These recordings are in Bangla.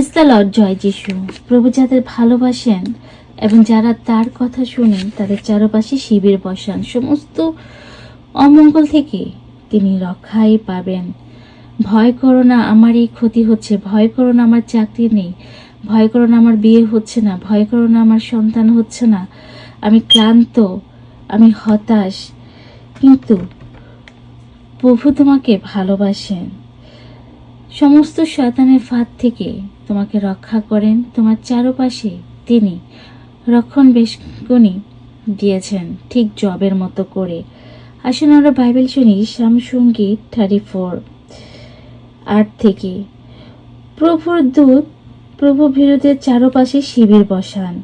লর্ড জয় যিশু প্রভু যাদের ভালোবাসেন এবং যারা তার কথা শুনেন, তাদের চারপাশে শিবির বসান। সমস্ত অমঙ্গল থেকে তিনি রক্ষাই পাবেন। ভয় করো না আমার এই ক্ষতি হচ্ছে। ভয় করো না, আমার চাকরি নেই। ভয় করো না, আমার বিয়ে হচ্ছে না। ভয় করো না, আমার সন্তান হচ্ছে না। আমি ক্লান্ত, আমি হতাশ, কিন্তু প্রভু তোমাকে ভালোবাসেন। সমস্ত শয়তানের ফাঁদ থেকে তোমাকে রক্ষা করেন। তোমার চারপাশে তিনি রক্ষণ বেশগুনি দিয়েছেন, ঠিক জবের মতো করে। আসুন আমরা বাইবেল শুনি, সামসঙ্গীত থার্টি ফোর আট থেকে। প্রভুর দূত, প্রভু বিরোধের চারপাশে শিবির বসান।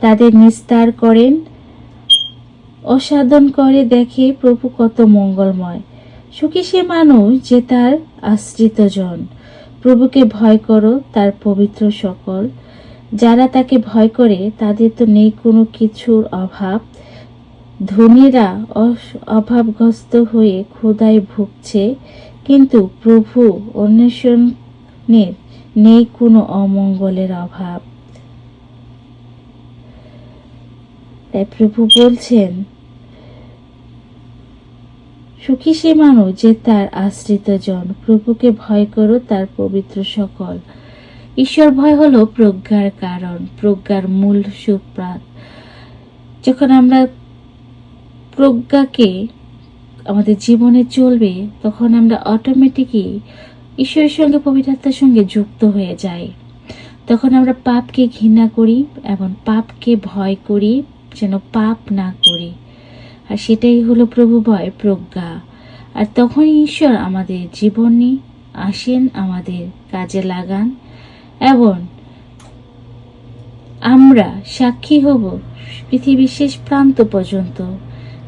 তাদের নিস্তার করেন, অসাধন করে দেখে প্রভু কত মঙ্গলময়। সুখী সে মানুষ যে তার আশ্রিত জন প্রভুকে ভয় করো, তার পবিত্র সকল। যারা তাকে ভয় করে, তাদের তো নেই কোনো কিছুর অভাব। ধনীরা অভাবগ্রস্ত হয়ে ক্ষুধায় ভুগছে, কিন্তু প্রভু অন্বেষণের নেই কোনো অমঙ্গলের অভাব। তাই প্রভু বলছেন সুখী সে মানুষ যে তার আশ্রিত জন। প্রভুকে ভয় করো তার পবিত্র সকল। ঈশ্বর ভয় হলো প্রজ্ঞার কারণ, প্রজ্ঞার মূল সুপ্রাত। যখন আমরা প্রজ্ঞাকে আমাদের জীবনে চলবে, তখন আমরা অটোমেটিকই ঈশ্বরের সঙ্গে পবিত্রতার সঙ্গে যুক্ত হয়ে যাই। তখন আমরা পাপকে ঘৃণা করি এবং পাপকে ভয় করি, যেন পাপ না করি। আর সেটাই হলো প্রভু ভয়, প্রজ্ঞা। আর তখন ঈশ্বর আমাদের জীবনে আসেন, আমাদের কাজে লাগান এবং আমরা সাক্ষী হব পৃথিবীর শেষ প্রান্ত পর্যন্ত।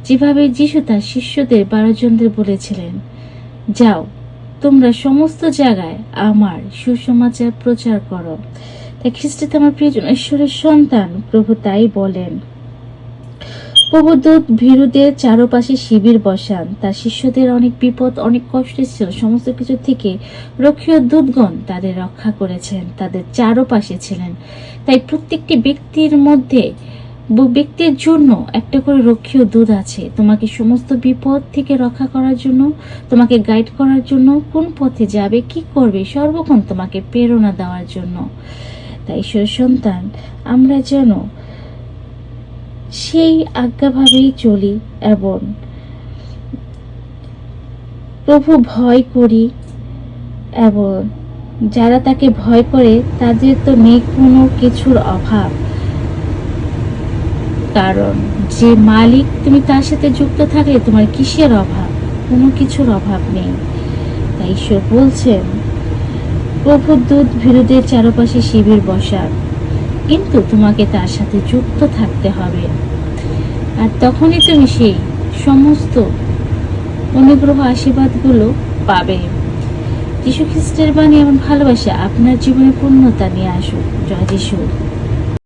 যেভাবে যিশু তার শিষ্যদের বারো জনদের বলেছিলেন, যাও, তোমরা সমস্ত জায়গায় আমার সুসমাচার প্রচার করো। তাই খ্রিস্টে আমার প্রিয়জন ঈশ্বরের সন্তান প্রভু তাই বলেন। প্রভুদূত ভীরুদের চারপাশে শিবির বসান। তার শিষ্যদের অনেক বিপদ, অনেক কষ্ট ছিল। সমস্ত কিছু থেকে রক্ষীয় দূতগণ তাদের রক্ষা করেছেন। তাদের চারপাশে ছিলেন। তাই প্রত্যেকটি ব্যক্তির মধ্যে ব্যক্তির জন্য একটা করে রক্ষীয় দূত আছে। তোমাকে সমস্ত বিপদ থেকে রক্ষা করার জন্য, তোমাকে গাইড করার জন্য, কোন পথে যাবে, কি করবে, সর্বক্ষণ তোমাকে প্রেরণা দেওয়ার জন্য। তাই ঈশ্বর সন্তান, আমরা যেন সেই আজ্ঞাভাবেই চলি এবং প্রভু ভয় করি এবং যারা তাকে ভয় করে, তাদের তো নেই কোনো কিছুর অভাব। কারণ, যে মালিক তুমি তার সাথে যুক্ত থাকলে, তোমার কিসের অভাব? কোনো কিছুর অভাব নেই। তাই ঈশ্বর বলছেন, প্রভুর দূত বিরোধের চারপাশে শিবির বসার কিন্তু তোমাকে তার সাথে যুক্ত থাকতে হবে। আর তখনই তুমি সেই সমস্ত অনুগ্রহ আশীর্বাদগুলো পাবে। যীশু খ্রিস্টের বাণী এবং ভালোবাসা, আপনার জীবনে পূর্ণতা নিয়ে আসুক, জয় যিশু।